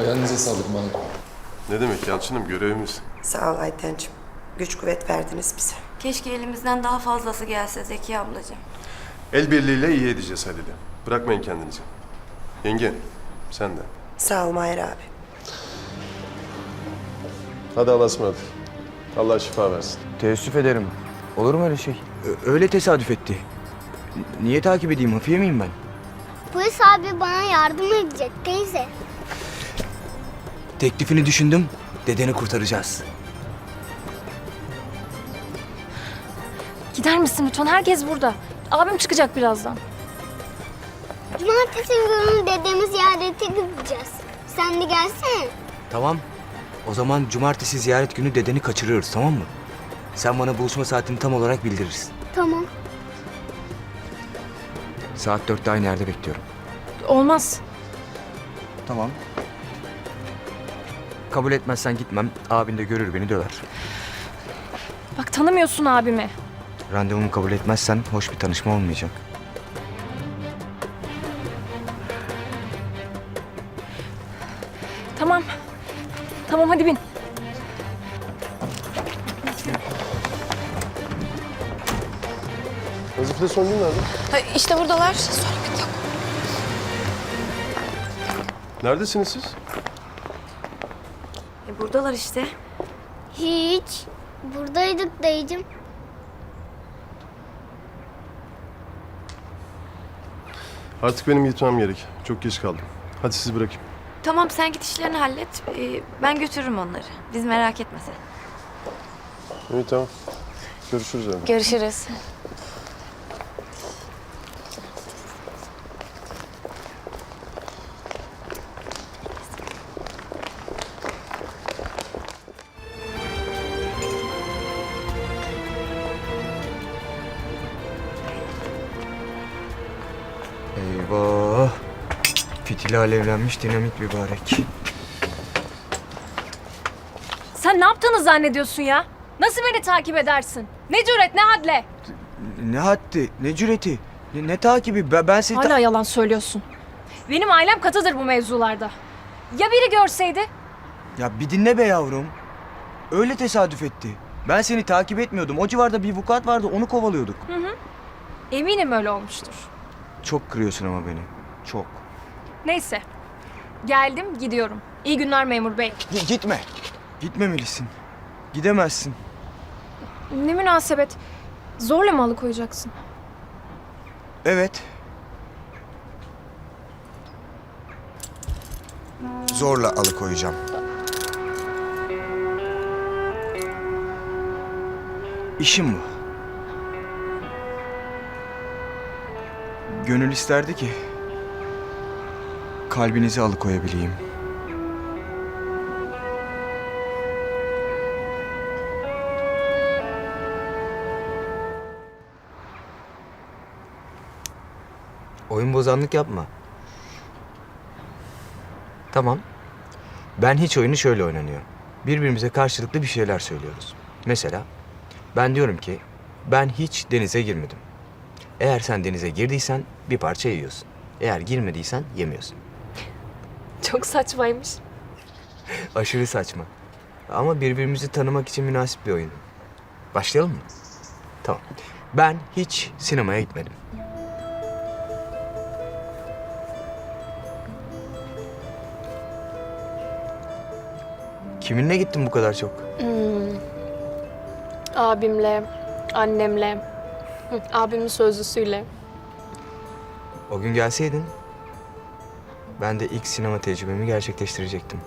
Ayağınıza sağlık Mahir. Ne demek Yalçın'ım görevimiz. Sağ ol Aytencim. Güç kuvvet verdiniz bize. Keşke elimizden daha fazlası gelse Zeki ablacığım. El birliğiyle iyi edeceğiz Halil'i. Bırakmayın kendinizi. Yenge sen de. Sağ ol Mahir abi. Hadi Allah'a ısmarladık. Allah şifa versin. Teessüf ederim. Olur mu öyle şey? Ö- öyle tesadüf etti. N- Niye takip edeyim? Hafiye miyim ben? Polis abi bana yardım edecek teyze. Teklifini düşündüm. Dedeni kurtaracağız. Gider misin lütfen? Herkes burada. Abim çıkacak birazdan. Cumartesi günü dedemi ziyarete gideceğiz. Sen de gelsene. Tamam. O zaman cumartesi ziyaret günü dedeni kaçırıyoruz tamam mı? Sen bana buluşma saatini tam olarak bildirirsin. Tamam. Saat dörtte aynı yerde bekliyorum. Olmaz. Tamam. Kabul etmezsen gitmem. Abin de görür beni döver. Bak tanımıyorsun abimi. Randevumu kabul etmezsen hoş bir tanışma olmayacak. Tamam. Tamam hadi bin. Nazif'le Songül nerede? işte buradalar. Neredesiniz siz? Buradalar işte. Hiç. Buradaydık dayıcım. Artık benim gitmem gerek. Çok geç kaldım. Hadi sizi bırakayım. Tamam sen git işlerini hallet. Ee, ben götürürüm onları. Biz merak etme sen. İyi tamam. Görüşürüz evde. Görüşürüz. Eyvah. Fitili alevlenmiş dinamit mübarek. Sen ne yaptığını zannediyorsun ya? Nasıl beni takip edersin? Ne cüret ne hadle? Ne haddi, ne cüreti, ne, ne takibi. Ben, ben seni... ta- Hala yalan söylüyorsun. Benim ailem katıdır bu mevzularda. Ya biri görseydi? Ya bir dinle be yavrum. Öyle tesadüf etti. Ben seni takip etmiyordum. O civarda bir vukuat vardı, onu kovalıyorduk. Eminim öyle olmuştur. Çok kırıyorsun ama beni. Çok. Neyse. Geldim gidiyorum. İyi günler memur bey. Gi- gitme. Gitmemelisin. Gidemezsin. Ne münasebet. Zorla mı alıkoyacaksın? Evet. Zorla alıkoyacağım. İşim bu. Gönül isterdi ki kalbinizi alıkoyabileyim. Oyun bozanlık yapma. Tamam. Ben hiç oyunu şöyle oynanıyor. Birbirimize karşılıklı bir şeyler söylüyoruz. Mesela ben diyorum ki ben hiç denize girmedim. Eğer sen denize girdiysen bir parça yiyorsun. Eğer girmediysen yemiyorsun. Çok saçmaymış. Aşırı saçma. Ama birbirimizi tanımak için münasip bir oyun. Başlayalım mı? Tamam. Ben hiç sinemaya gitmedim. Kiminle gittin bu kadar çok? Abimle, annemle, hı, abimin sözlüsüyle. O gün gelseydin ben de ilk sinema tecrübemi gerçekleştirecektim.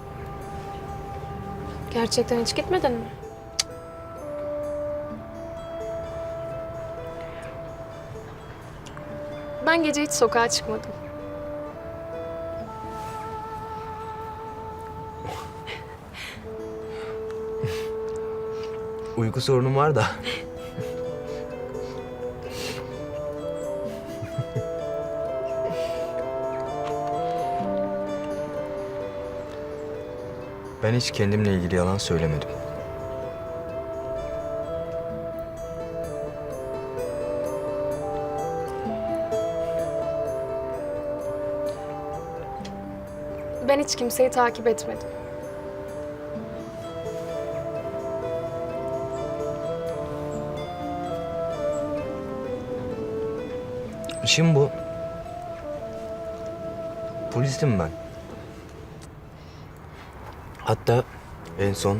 Gerçekten hiç gitmedin mi? Ben gece hiç sokağa çıkmadım. Uyku sorunum var da. Ben hiç kendimle ilgili yalan söylemedim. Ben hiç kimseyi takip etmedim. İşim bu. Polisim ben. Hatta en son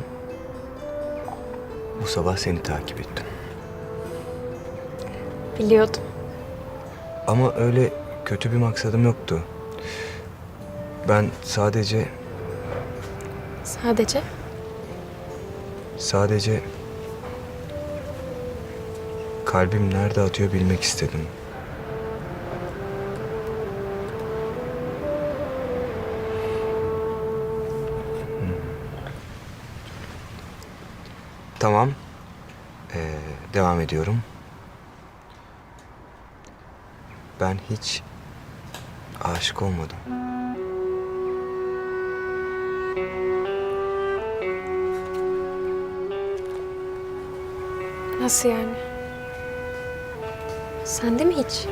bu sabah seni takip ettim. Biliyordum. Ama öyle kötü bir maksadım yoktu. Ben sadece Sadece sadece kalbim nerede atıyor bilmek istedim. Tamam. Ee, devam ediyorum. Ben hiç aşık olmadım. nasıl yani? Sen de mi hiç?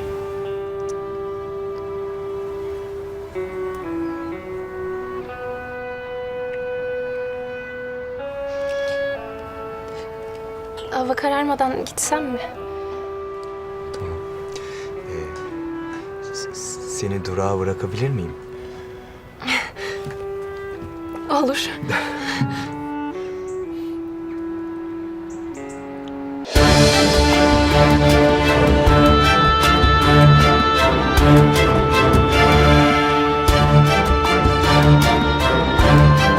Hava kararmadan gitsem mi? S- s- Seni durağa bırakabilir miyim? Olur.